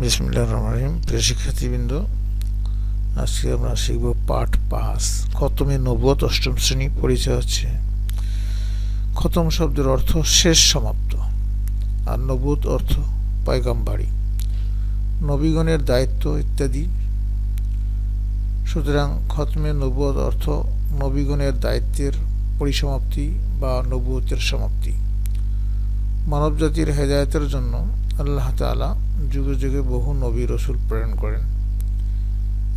বিসমুল্লাহ রহমান প্রিয় শিক্ষার্থীবৃন্দ, আজকে আমরা শিখব পাঠ পাঁচ। খতমে নবুয়ত অষ্টম শ্রেণি পরিচয় হচ্ছে। খতম শব্দের অর্থ শেষ সমাপ্ত। আর নবুত অর্থ পয়গাম্বাড়ি নবীগণের দায়িত্ব ইত্যাদি। সুতরাং খতমে নবুয়ত অর্থ নবীগণের দায়িত্বের পরিসমাপ্তি বা নবুয়তের সমাপ্তি। মানবজাতির হেদায়তের জন্য আল্লাহ তালা যুগে যুগে বহু নবী রসুল প্রেরণ করেন।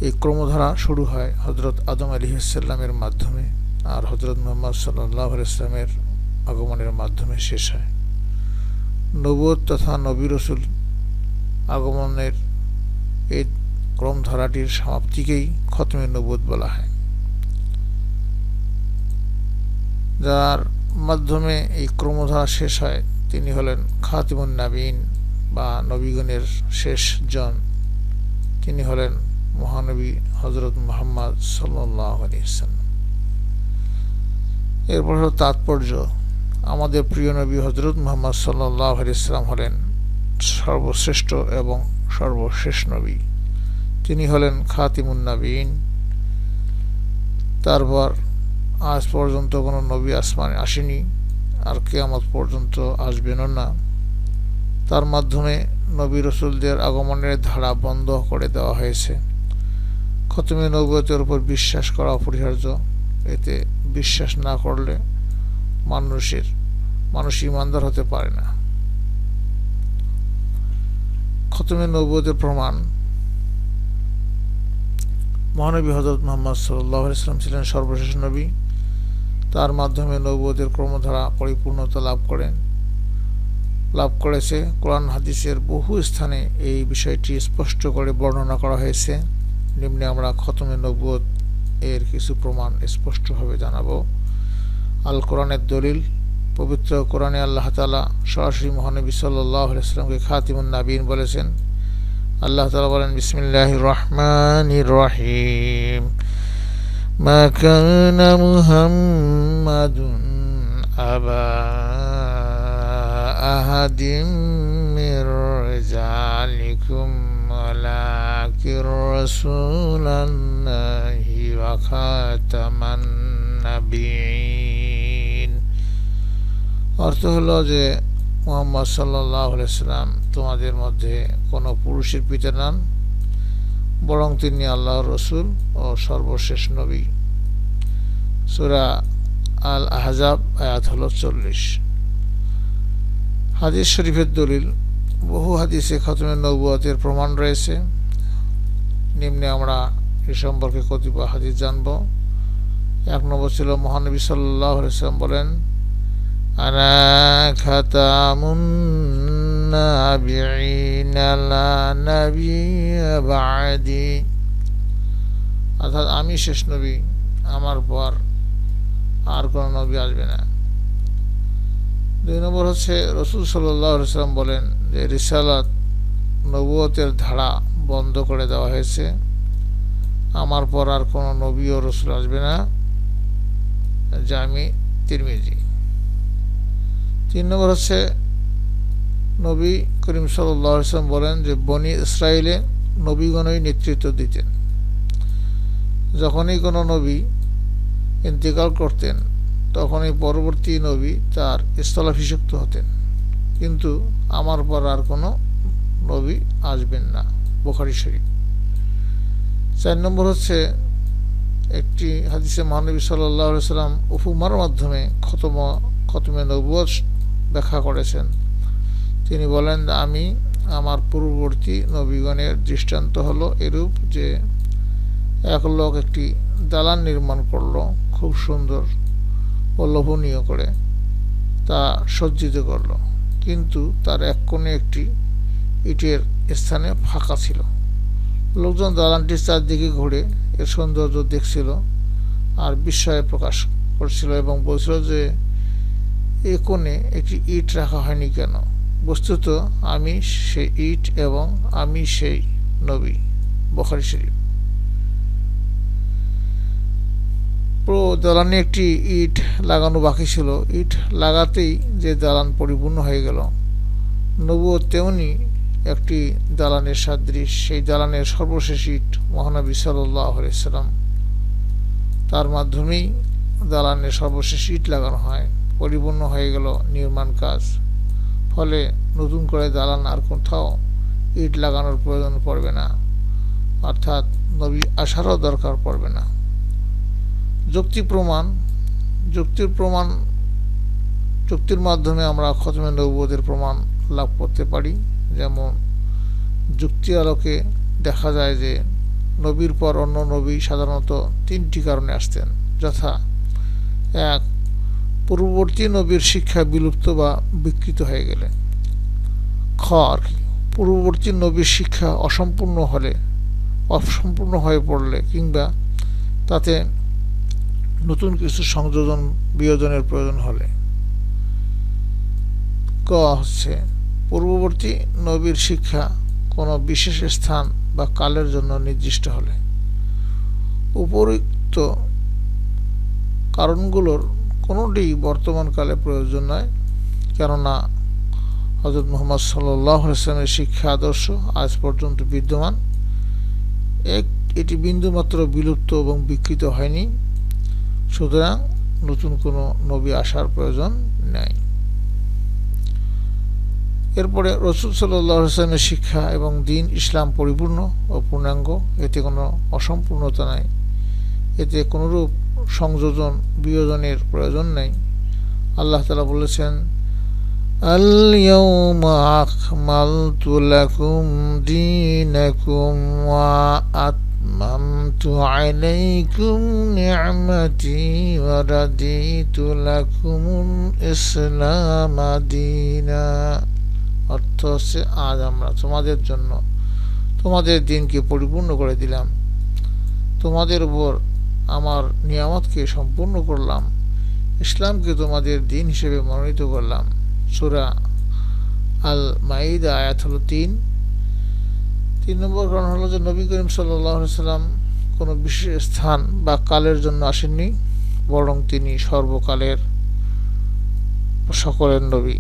এই ক্রমধারা শুরু হয় হজরত আদম আলী ইসাল্লামের মাধ্যমে আর হজরত মোহাম্মদ সাল্লাহ ইসলামের আগমনের মাধ্যমে শেষ হয়। নবুয় তথা নবী রসুল আগমনের এই ক্রমধারাটির সমাপ্তিকেই খতমে নবুত বলা হয়। যার মাধ্যমে এই ক্রমধারা শেষ হয় তিনি হলেন খাতিমুন নাবিন বা নবীগণের শেষ জন, তিনি হলেন মহানবী হজরত মোহাম্মদ সাল্লাহ আলিয়াল্লাম এরপর হল তাৎপর্য, আমাদের প্রিয় নবী হজরত মোহাম্মদ সাল্লাহ আলিয়াল্লাম হলেন সর্বশ্রেষ্ঠ এবং সর্বশেষ নবী। তিনি হলেন খাতিমুন নাবিন। তারপর আজ পর্যন্ত কোনো নবী আসমানে আসেনি, আর কেয়ামত পর্যন্ত আসবেনও না। তার মাধ্যমে নবী রসুলদের আগমনের ধারা বন্ধ করে দেওয়া হয়েছে। খতমে নবতের উপর বিশ্বাস করা অপরিহার্য। এতে বিশ্বাস না করলে মানুষের, মানুষ ইমানদার হতে পারে না। খতমে নবতের প্রমাণ, মহানবী হজরত মোহাম্মদ সাল্লাহ ইসলাম ছিলেন সর্বশেষ নবী। তার মাধ্যমে নবুয়তের ক্রমধারা পরিপূর্ণতা লাভ করেন। লাভ করেছে কোরআন হাদিসের বহু স্থানে এই বিষয়টি স্পষ্ট করে বর্ণনা করা হয়েছে নিম্নে আমরা খতমে নবুয়ত এর কিছু প্রমাণ স্পষ্টভাবে জানাবো আল কোরআনের দলিল পবিত্র কোরআনে আল্লাহ তালা সরাসরি মহানবী সাল্লাহ ইসলামকে খাতিমুন নাবিন বলেছেন আল্লাহ তালা বলেন বিসমিল্লাহ রহমান রহিম ما كان محمد أبا أحد من رجالكم ولكن رسول الله وخاتم النبيين অর্থ হলো যে মোহাম্মদ সাল্লাহ সাল্লাম তোমাদের মধ্যে কোনো পুরুষের পিতা নান বরং তিনি আল্লাহর রসুল ও সর্বশেষ নবী সুরা আল আহজাব আয়াত হল চল্লিশ হাদিস শরীফের দলিল বহু হাদিসে খতমের নবুয়াতের প্রমাণ রয়েছে নিম্নে আমরা এ সম্পর্কে কতিপয় হাদিস জানব এক নম্বর ছিল মহানবী সাল্লাহ ইসলাম বলেন আনা খাতামুন النابعين لا نبي بعدي অর্থাৎ আমি শেষ নবী আমার পর আর কোনো নবী আসবে না দুই নম্বর হচ্ছে রসুল সাল্লাম বলেন যে রিসালাত নবুয়তের ধারা বন্ধ করে দেওয়া হয়েছে। আমার পর আর কোনো নবী ও রসুল আসবে না। জামি তিরমিজি। তিন নম্বর হচ্ছে নবী করিম সাল্লাম বলেন যে বনি ইসরায়েলে নবীগণই নেতৃত্ব দিতেন। যখনই কোনো নবী ইন্তেকাল করতেন তখনই পরবর্তী নবী তার স্থলাভিষিক্ত হতেন। কিন্তু আমার পর আর কোনো নবী আসবেন না, বোখারি শরীফ। চার নম্বর হচ্ছে একটি হাদিসে মহানবী সাল্লাহ সাল্লাম উফুমার মাধ্যমে খতম, খতমে নবুয় ব্যাখ্যা করেছেন। তিনি বলেন, আমি আমার পূর্ববর্তী নবীগণের দৃষ্টান্ত হলো এরূপ যে এক লোক একটি দালান নির্মাণ করল, খুব সুন্দর। ও লোভনীয় করে তা সজ্জিত করল। কিন্তু তার এক কোণে একটি ইটের স্থানে ফাঁকা ছিল। লোকজন দালানটির চারদিকে ঘুরে এর সৌন্দর্য দেখছিল আর বিস্ময়ে প্রকাশ করছিল এবং বলছিল যে, এ কোণে একটি ইট রাখা হয়নি কেন? বস্তুত আমি সেই ইট এবং আমি সেই নবী। বখারি শরীফ। পুরো দালানে একটি ইট লাগানো বাকি ছিল। ইট লাগাতেই যে দালান পরিপূর্ণ হয়ে গেল। নবুও তেমনি একটি দালানের সাদৃশ। সেই দালানের সর্বশেষ ইট মহানবী সাল্লাম। তার মাধ্যমেই দালানের সর্বশেষ ইট লাগানো হয়। পরিপূর্ণ হয়ে গেল নির্মাণ কাজ। ফলে নতুন করে দালান আর কোথাও ইট লাগানোর প্রয়োজন পড়বে না। অর্থাৎ নবী আসারও দরকার পড়বে না। যুক্তি প্রমাণ, যুক্তির প্রমাণ, যুক্তির মাধ্যমে আমরা খতমে নবুয়তের প্রমাণ লাভ করতে পারি। যেমন, যুক্তি আলোকে দেখা যায় যে নবীর পর অন্য নবী সাধারণত তিনটি কারণে আসতেন। যথা, এক, পূর্ববর্তী নবীর শিক্ষা বিলুপ্ত বা বিকৃত হয়ে গেলে। খ আর কি পূর্ববর্তী নবীর শিক্ষা অসম্পূর্ণ হলে, অসম্পূর্ণ হয়ে পড়লে কিংবা তাতে নতুন কিছু সংযোজন, বিয়োজনের প্রয়োজন হলে। ক হচ্ছে, পূর্ববর্তী নবীর শিক্ষা কোনো বিশেষ স্থান বা কালের জন্য নির্দিষ্ট হলে। উপরিক্ত কারণগুলোর কোনোটি বর্তমানকালে প্রয়োজন নয়, কেননা হজরত মোহাম্মদ সাল্লাহ ইসলামের শিক্ষা আদর্শ আজ পর্যন্ত বিদ্যমান। এক, এটি বিন্দুমাত্র বিলুপ্ত এবং বিকৃত হয়নি। সুতরাং নতুন কোনো নবী আসার প্রয়োজন নেই এরপরে রসুল সাল্লাহ ইসলামের শিক্ষা এবং দিন ইসলাম পরিপূর্ণ ও পূর্ণাঙ্গ এতে কোনো অসম্পূর্ণতা নাই এতে কোনোরূপ সংযোজন বিয়োজনের প্রয়োজন নেই আল্লাহ তালা বলেছেন اليوم أكملت لكم دينكم وأتممت عليكم نعمتي ورديت لكم الإسلام دينا অর্থ হচ্ছে আজ আমরা তোমাদের জন্য তোমাদের দিনকে পরিপূর্ণ করে দিলাম তোমাদের উপর আমার নিয়ামতকে সম্পূর্ণ করলাম ইসলামকে তোমাদের দিন হিসেবে মনোনীত করলাম সুরা আল মাইদা আয়াত হলো তিন তিন নম্বর কারণ হলো যে নবী করিম সাল্লাম কোনো বিশেষ স্থান বা কালের জন্য আসেননি, বরং তিনি সর্বকালের সকলের নবী।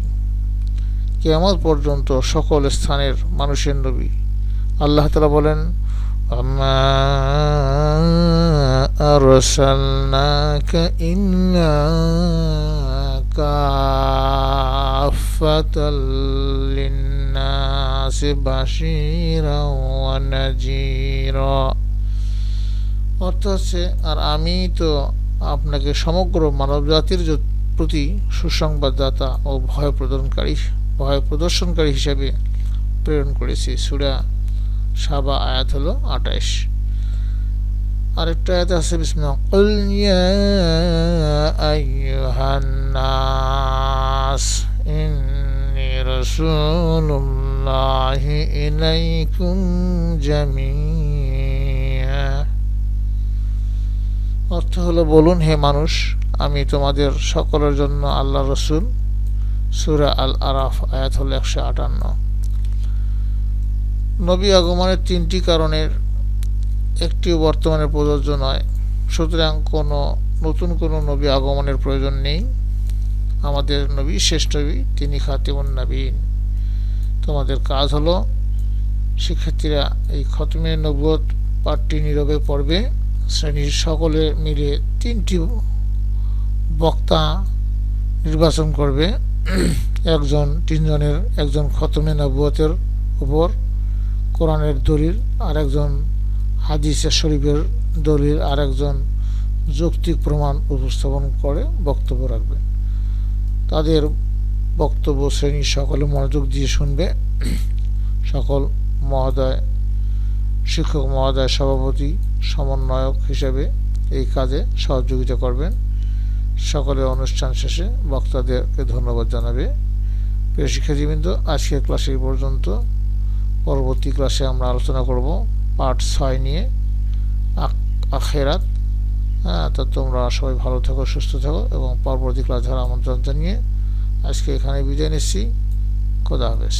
কেমন পর্যন্ত সকল স্থানের মানুষের নবী। আল্লাহ তালা বলেন ইন্না كافة للناس بشيرا ونذيرا অর্থ হচ্ছে আর আমি তো আপনাকে সমগ্র মানব জাতির প্রতি সুসংবাদদাতা ও ভয় প্রদর্শনকারী ভয় প্রদর্শনকারী হিসেবে প্রেরণ করেছি সুরা সাবা আয়াত হলো আঠাইশ আরেকটা আয়াত আছে বিসমিল্লাহ কুল ইয়া আইয়ুহান নাস ইন্নী রাসূলুল্লাহি ইলাইকুম জামিয়া অর্থ হলো বলুন, হে মানুষ, আমি তোমাদের সকলের জন্য আল্লাহ রসুল। সুরা আল আরাফ আয়াত হলো একশো আটান্ন। নবী আগমনের তিনটি কারণের একটিও বর্তমানে প্রযোজ্য নয়। সুতরাং কোনো নতুন কোনো নবী আগমনের প্রয়োজন নেই। আমাদের নবী শেষ নবী, তিনি খাতিমুন নবীন। তোমাদের কাজ হলো শিক্ষার্থীরা এই খতমে নবুয়ত পাঠটি নীরবে পড়বে। শ্রেণির সকলে মিলে তিনটি বক্তা নির্বাচন করবে। একজন, তিনজনের, একজন খতমে নবুয়তের উপর কোরআনের দলিল আর একজন হাদিসে শরীফের দলিল আর একজন যৌক্তিক প্রমাণ উপস্থাপন করে বক্তব্য রাখবে। তাদের বক্তব্য শ্রেণির সকলে মনোযোগ দিয়ে শুনবে। সকল মহোদয়, শিক্ষক মহোদয়, সভাপতি, সমন্বয়ক হিসেবে এই কাজে সহযোগিতা করবেন। সকলের অনুষ্ঠান শেষে বক্তাদেরকে ধন্যবাদ জানাবে। প্রিয় শিক্ষার্থীবৃন্দ, আজকের ক্লাসে পর্যন্ত। পরবর্তী ক্লাসে আমরা আলোচনা করব পার্ট ছয় নিয়ে। আখেরাত হ্যাঁ তো তোমরা সবাই ভালো থাকো, সুস্থ থাকো এবং পরবর্তী ক্লাস ধরার আমন্ত্রণ জানিয়ে আজকে এখানে বিদায় নিচ্ছি। খোদা হাফেজ।